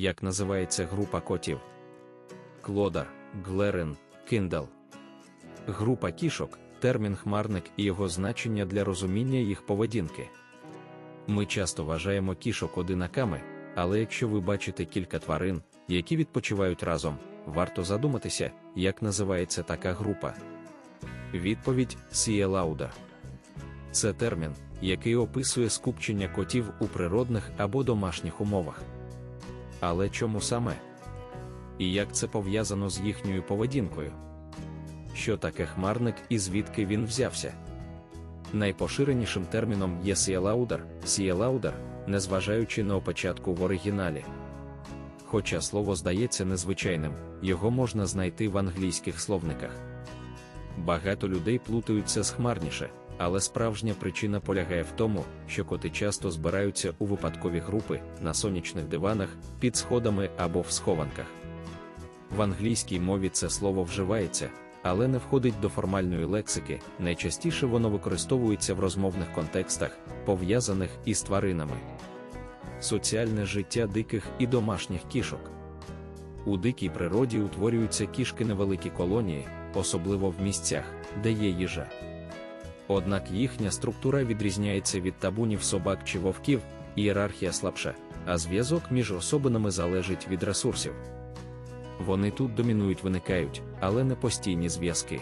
як називається група котів. Клодар, Глерен, Киндал. Група кішок термін хмарник і його значення для розуміння їх поведінки. Ми часто вважаємо кішок одинаками, але якщо ви бачите кілька тварин, які відпочивають разом, варто задуматися, як називається така група. Відповідь Сієлауда. Це термін, який описує скупчення котів у природних або домашніх умовах. Але чому саме? І як це пов'язано з їхньою поведінкою? Що таке хмарник і звідки він взявся? Найпоширенішим терміном є сієлаудар, сієлаудар, незважаючи на опечатку в оригіналі. Хоча слово здається незвичайним, його можна знайти в англійських словниках. Багато людей плутаються з хмарніше, але справжня причина полягає в тому, що коти часто збираються у випадкові групи на сонячних диванах, під сходами або в схованках. В англійській мові це слово вживається, але не входить до формальної лексики, найчастіше воно використовується в розмовних контекстах, пов'язаних із тваринами. Соціальне життя диких і домашніх кішок. У дикій природі утворюються кішки невеликі колонії, особливо в місцях, де є їжа. Однак їхня структура відрізняється від табунів собак чи вовків, ієрархія слабша, а зв'язок між особинами залежить від ресурсів. Вони тут домінують виникають, але не постійні зв'язки.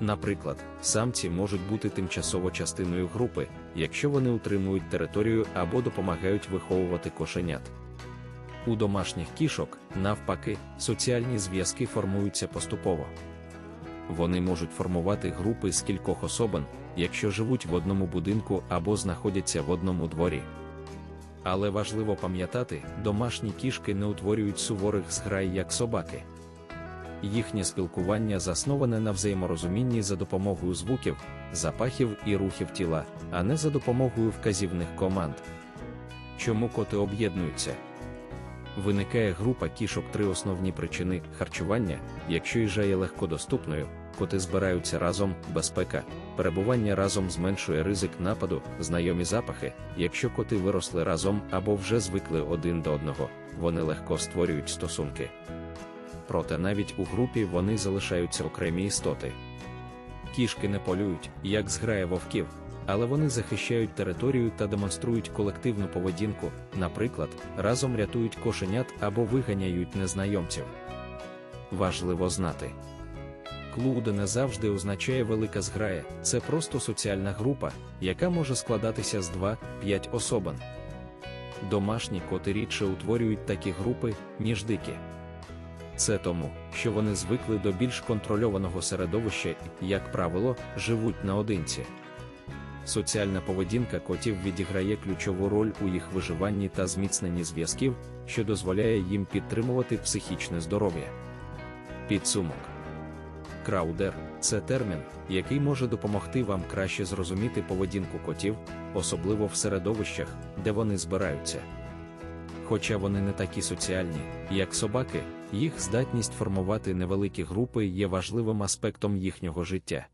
Наприклад, самці можуть бути тимчасово частиною групи, якщо вони утримують територію або допомагають виховувати кошенят. У домашніх кішок, навпаки, соціальні зв'язки формуються поступово. Вони можуть формувати групи з кількох особин, якщо живуть в одному будинку або знаходяться в одному дворі. Але важливо пам'ятати, домашні кішки не утворюють суворих зграй як собаки. Їхнє спілкування засноване на взаєморозумінні за допомогою звуків, запахів і рухів тіла, а не за допомогою вказівних команд. Чому коти об'єднуються? Виникає група кішок три основні причини харчування, якщо їжа є легкодоступною, коти збираються разом, безпека, перебування разом зменшує ризик нападу, знайомі запахи, якщо коти виросли разом або вже звикли один до одного, вони легко створюють стосунки. Проте навіть у групі вони залишаються окремі істоти. Кішки не полюють, як зграє вовків, але вони захищають територію та демонструють колективну поведінку, наприклад, разом рятують кошенят або виганяють незнайомців. Важливо знати. Клуде не завжди означає велика зграя, це просто соціальна група, яка може складатися з 2-5 особин. Домашні коти рідше утворюють такі групи, ніж дикі. Це тому, що вони звикли до більш контрольованого середовища і, як правило, живуть наодинці. Соціальна поведінка котів відіграє ключову роль у їх виживанні та зміцненні зв'язків, що дозволяє їм підтримувати психічне здоров'я. Підсумок Краудер це термін, який може допомогти вам краще зрозуміти поведінку котів, особливо в середовищах, де вони збираються. Хоча вони не такі соціальні, як собаки, їх здатність формувати невеликі групи є важливим аспектом їхнього життя.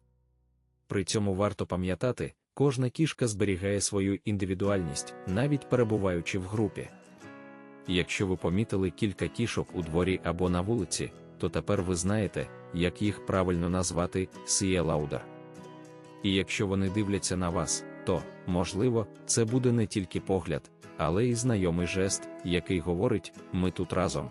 При цьому варто пам'ятати, кожна кішка зберігає свою індивідуальність, навіть перебуваючи в групі. Якщо ви помітили кілька кішок у дворі або на вулиці, то тепер ви знаєте, як їх правильно назвати сієлаудер. І якщо вони дивляться на вас, то, можливо, це буде не тільки погляд, але й знайомий жест, який говорить: ми тут разом.